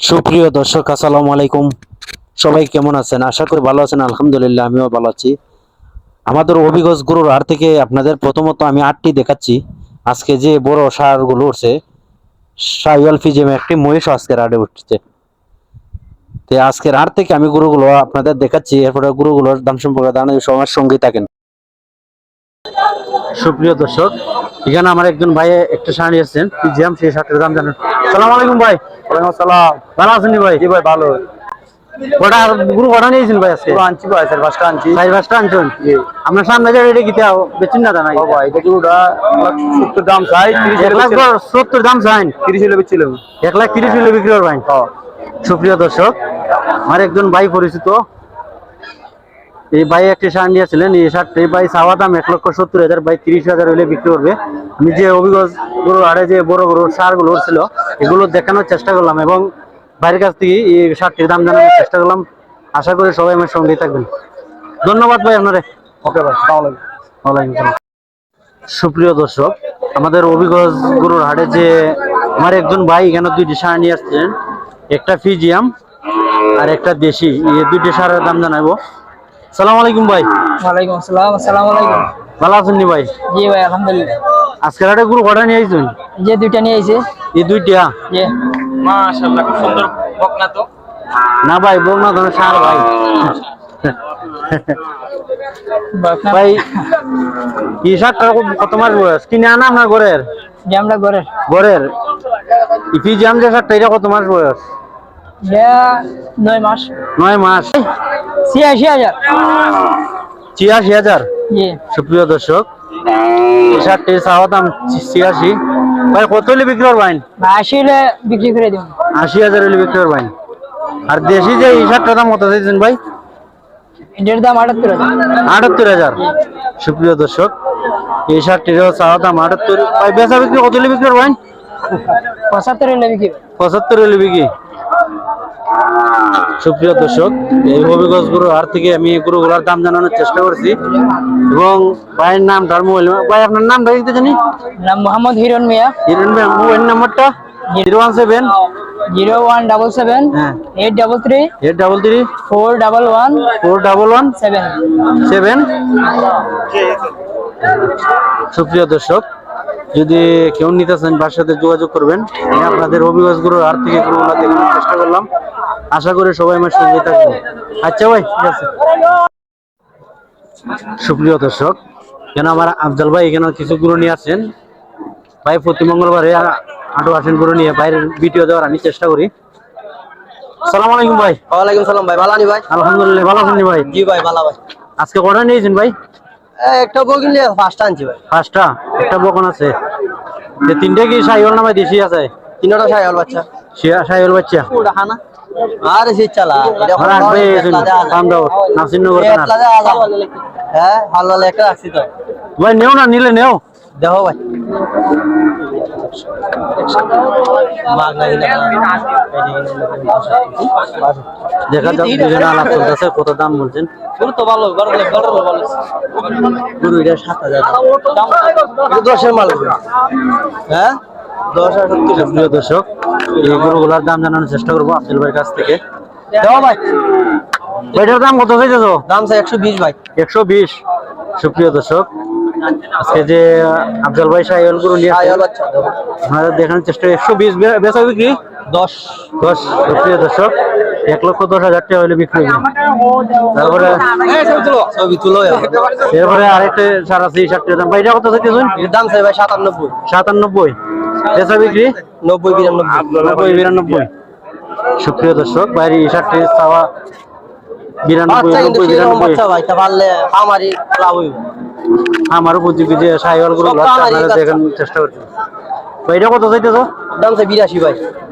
সুপ্রিয় দর্শক, আসসালামু আলাইকুম। সবাই কেমন আছেন? আশা করি ভালো আছেন, আলহামদুলিল্লাহ, আমিও ভালো আছি। আমাদের অভিগজ গরুর হাট থেকে আপনাদের প্রথমত আমি আটটি দেখাচ্ছি। আজকে যে বড় সারগুলো উঠছে, সাইওয়াল ফিজেমে একটি মহিষ আজকের হাটে উঠছে। তো আজকের হাট থেকে আমি গরুগুলো আপনাদের দেখাচ্ছি, এরপরে গরুগুলোর দাম সম্পর্কে জানাই, সবার সঙ্গেই থাকেন। সুপ্রিয় দর্শক এখানে আমার একজন ভাই একটা শাড়ি এসেছেন ফিজিয়াম সেই শার্টের দাম জানেন। সালাম আলাইকুম ভাই। ওয়ালাইকুম আসসালাম। ভালো আছেন ভাই? জি ভাই ভালো। কটা গুরু কটা নিয়েছেন ভাই আজকে? পুরো আনছি ভাই স্যার পাঁচটা আনছি। পাঁচটা আনছেন? সামনে কিতে বেচুন না জানাই ভাই এটা কি ওটা সত্তর দাম চাই এক লাখ সত্তর দাম চাইন তিরিশ হলে বেচছিল এক লাখ তিরিশ হলে বিক্রি করবেন সুপ্রিয় দর্শক আমার একজন ভাই পরিচিত এই ভাই একটি শার্ট নিয়েছিলেন এই শার্ট এই ভাই চাওয়া দাম এক লক্ষ সত্তর হাজার ভাই তিরিশ হাজার হলে বিক্রি করবে। আমি যে অভিজ্ঞ গরু আড়ে যে বড় বড় সারগুলো ছিল এগুলো দেখানোর চেষ্টা করলাম এবং ভাইয়ের কাছ থেকে এই শার্টটির দাম জানানোর চেষ্টা করলাম। আশা করি সবাই আমার সঙ্গেই থাকবেন। ধন্যবাদ ভাই আপনারে। ওকে ভাই ওয়ালাইকুম সুপ্রিয় দর্শক আমাদের অভিজ্ঞ গরুর হাটে যে আমার একজন ভাই এখানে দুইটি সার নিয়ে আসছেন একটা ফিজিয়াম আর একটা দেশি। এই দুইটি সারের দাম জানাব। সালাম আলাইকুম ভাই। ওয়ালাইকুম আসসালাম আসসালামু আলাইকুম। ভালো আছেন নি ভাই? জি ভাই আলহামদুলিল্লাহ। আজকের হাটে গরু কটা নিয়ে আইছেন? যে দুইটা নিয়ে আইছে। এই দুইটা? যে। মাশাআল্লাহ খুব সুন্দর বকনা তো। না ভাই বল না ধরনের সার ভাই। ভাই এই সারটা কত মাস বয়স? কিনে আনা আপনার ঘরের? যে আমরা ঘরের। ঘরের? এই ফিজিয়াম যে সারটা এটা কত মাস বয়স? ইয়া নয় মাস। নয় মাস। ছিয়াশি হাজার। ছিয়াশি হাজার? সুপ্রিয় দর্শক শার্টটি চাওয়া দাম ছিয়াশি। ভাই কত হলে বিক্রি করবেন? আশি হলে বিক্রি করে আশি হাজার হলে বিক্রি করবেন। আর দেশি যে শার্টটার দাম কত চাইছেন ভাই? এটার দাম আটাত্তর হাজার। আটাত্তর হাজার। সুপ্রিয় দর্শক এই শার্টটিরও চাওয়া দাম আটাত্তর। ভাই বেচা বিক্রি কত হলে বিক্রি করবেন? পঁচাত্তর হলে বিক্রি পঁচাত্তর হলে বিক্রি। সুপ্রিয় দর্শক এই হবিগঞ্জ গরু আর থেকে আমি গরুগুলোর দাম জানানোর চেষ্টা করছি। এবং ভাইয়ের নাম ধর্ম ভাই আপনার নাম ভাই দিতে জানি? নাম মোহাম্মদ হিরণ মিয়া। হিরেন ভাই মোবাইল নাম্বারটা? Zero one seven? Zero one double seven হ্যাঁ। Eight double three eight double three? Four double one four double one? Seven. Seven? সুপ্রিয় দর্শক যদি কেউ নিতে চান সাথে যোগাযোগ করবেন। আমি আপনাদের অভিজ্ঞতা গুরুর আর থেকে গরুগুলো দেখানোর চেষ্টা করলাম। আশা করি সবাই আমার সঙ্গে থাকবে। আচ্ছা ভাই ঠিক আছে। সুপ্রিয় দর্শক কেন আমার আফজাল ভাই এখানে কিছু গুরু নিয়ে আসছেন ভাই প্রতি মঙ্গলবারে আটো আসেন গুরু নিয়ে বাইরের ভিডিও দেওয়ার আমি চেষ্টা করি। সালাম আলাইকুম ভাই। ওয়ালাইকুম সালাম ভাই ভালো আনি ভাই? আলহামদুলিল্লাহ ভালো আছেন ভাই। জি ভাই ভালো ভাই। আজকে কটা নিয়েছেন ভাই? একটা বই কিনলে পাঁচটা আনছি ভাই। পাঁচটা? একটা বকন আছে। তিনটে কি সাইওয়াল নামে দেশি আছে? তিনটা সাইকেল বাচ্চা। সাইওয়াল বাচ্চা। ওটা হানা আরে চালা হ্যাঁ ভালো ভালো একটা রাখছি তো। ভাই নেও না নিলে নেও। দেখো ভাই। দেখা যাক দুজনে আলাপ চলতেছে কত দাম বলছেন? তো ভালো গুরু এটা সাত হাজার। দশের মাল। হ্যাঁ? দশ সত্তর। প্রিয় দর্শক এই গরুগুলার দাম জানানোর চেষ্টা করব আব্দুল ভাইয়ের কাছ থেকে। দেখো ভাই। এটার দাম কত চাইতেছো? দাম স্যার একশো বিশ ভাই। একশো বিশ। সুপ্রিয় দর্শক আজকে যে আফজল ভাই সাইওয়াল গরু নিয়ে। আপনারা দেখানোর চেষ্টা একশো বিশ বেচা বিক্রি? দশ। দশ সুপ্রিয় দর্শক এক লক্ষ দশ হাজার টাকা হলে বিক্রি তারপরে এরপরে আরেকটা সার আছে এই সারটির দাম। ভাই এটা কত চাইতেছেন? দাম স্যার ভাই সাতানব্বই। সাতানব্বই। বেচা বিক্রি নব্বই বিরানব্বই। নব্বই বিরানব্বই। সুপ্রিয় দর্শক বাইরে চাওয়া বিরানব্বই নব্বই বিরানব্বই। ভাই আমার উপযোগী যে গুলো চেষ্টা করছি দাম বিরাশি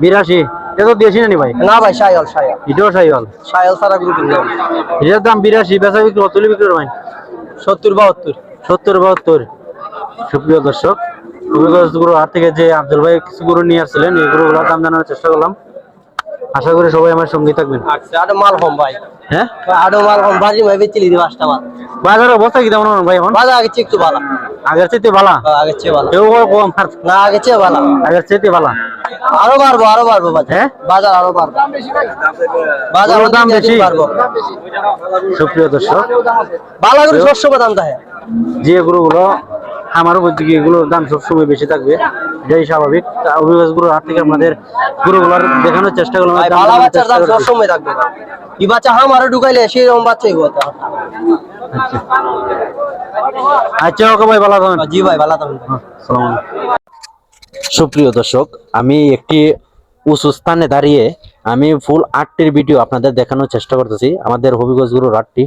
বিরাশি। এটা তো দেশি নানি ভাই? না ভাই এটাও সারা গ্রুপ এটার দাম বিরাশি বেচা বিক্রি কত হলে বিক্রি করবেন? সত্তর বাহাত্তর। সত্তর বাহাত্তর। সুপ্রিয় দর্শক অভিজ্ঞতা গুরু হাত থেকে যে আব্দুল ভাই কিছু গরু নিয়ে আসছিলেন এই দাম জানানোর চেষ্টা করলাম। আশা করি সবাই আমার সঙ্গে থাকবেন। আচ্ছা আরও মাল কম ভাই। হ্যাঁ? আরও মাল কম বাজি ভাই বেচিলি দি পাঁচটা মাল। বাজারের অবস্থা কি তেমন ভাই এখন? বাজার আগে চেক তো ভালো। আগের চাইতে ভালা? আগের চেয়ে ভালো। কেউ কম না আগে চেয়ে ভালো। আগের চাইতে ভালা। আরও বাড়বো আরও বাড়বো বাজার। হ্যাঁ? বাজার আরও বাড়বো। বাজার গরুর দাম দাম বেশি? বাড়বো। সুপ্রিয় দর্শক ভালো করে শস্য বাদাম দেয় যে গরুগুলো আমার উপর দিকে এগুলোর দাম সবসময় বেশি থাকবে। এটাই স্বাভাবিক। গরুর হাত থেকে আমাদের গরুগুলোর দেখানোর চেষ্টা করলাম ভালো বাচ্চার দাম সবসময় থাকবে। বাচ্চা হাম আরও ঢুকাইলে সেই রকম বাচ্চাই বলতে আচ্ছা। ওকে ভাই ভালো থাকেন জি ভাই ভালো থাকবেন। সুপ্রিয় দর্শক আমি একটি উঁচু স্থানে দাঁড়িয়ে আমি ফুল আটটির ভিডিও আপনাদের দেখানোর চেষ্টা করতেছি। আমাদের হবিগঞ্জ গরুর আটটি।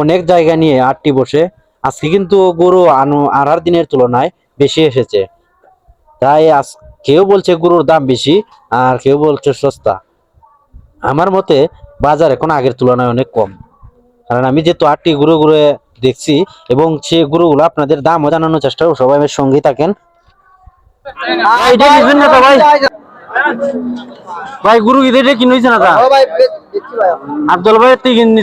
অনেক জায়গা নিয়ে আটটি বসে। আজকে কিন্তু গরু আনো আড়ার দিনের তুলনায় বেশি এসেছে। তাই আজ কেউ বলছে গরুর দাম বেশি আর কেউ বলছে সস্তা। আমার মতে বাজার এখন আগের তুলনায় অনেক কম। কারণ আমি যেহেতু আটটি ঘুরে ঘুরে দেখছি এবং সে গরুগুলো আপনাদের দামও জানানোর চেষ্টা করব সবাই আমার সঙ্গেই থাকেন। ভাই ভাই। গুরু এটা কিনে হয়েছে না বে- আব্দুল ভাই তুই কিনে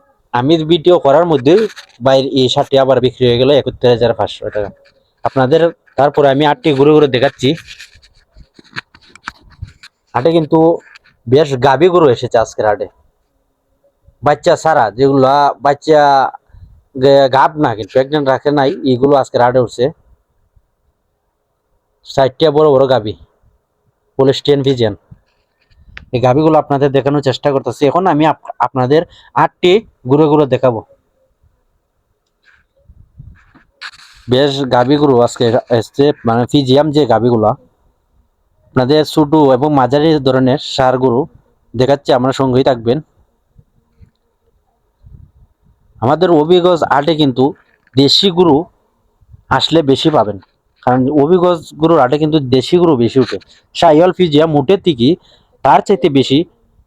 আমি ভিডিও করার মধ্যে বাইরে এই শার্টটি আবার বিক্রি হয়ে গেল একাত্তর হাজার পাঁচশো টাকা। আপনাদের, তারপরে আমি আটটি ঘুরে ঘুরে দেখাচ্ছি। হাটে কিন্তু বেশ গাভী গরু এসেছে আজকের হাটে। বাচ্চা সারা যেগুলা বাচ্চা গাব না কিন্তু প্রেগনেন্ট রাখে নাই, এগুলো আজকের হাটে উঠছে। ষাটটা বড় বড় গাভী পোলিস্টিয়ান ভিজিয়ান এই গাভীগুলো আপনাদের দেখানোর চেষ্টা করতেছি। এখন আমি আপনাদের আটটি ঘুরে ঘুরে দেখাবো। বেশ গাভীগুলো আজকে এসছে মানে ফিজিয়াম যে গাভীগুলা, আপনাদের ছোট এবং মাঝারি ধরনের সার গরু দেখাচ্ছে আমরা সঙ্গেই থাকবেন। আমাদের অভিগজ আটে কিন্তু দেশি গরু আসলে বেশি পাবেন। কারণ অভিগজ গরুর আটে কিন্তু দেশি গরু বেশি উঠে সাইয়াল ফিজিয়া মুটের থেকে তার চাইতে বেশি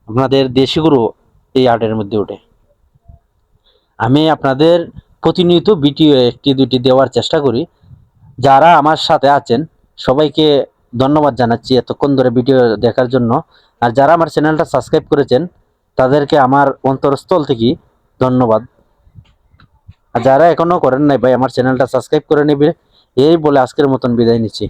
আপনাদের দেশি গরু এই আটের মধ্যে ওঠে। আমি আপনাদের প্রতিনিয়ত ভিডিও একটি দুটি দেওয়ার চেষ্টা করি। যারা আমার সাথে আছেন, সবাইকে ধন্যবাদ জানাচ্ছি এতক্ষণ ধরে ভিডিও দেখার জন্য। আর যারা আমার চ্যানেলটা সাবস্ক্রাইব করেছেন, তাদেরকে আমার অন্তরস্থল থেকে ধন্যবাদ। আর যারা এখনও করেন নাই ভাই, আমার চ্যানেলটা সাবস্ক্রাইব করে নেবে। এই বলে আজকের মতন বিদায় নিচ্ছি।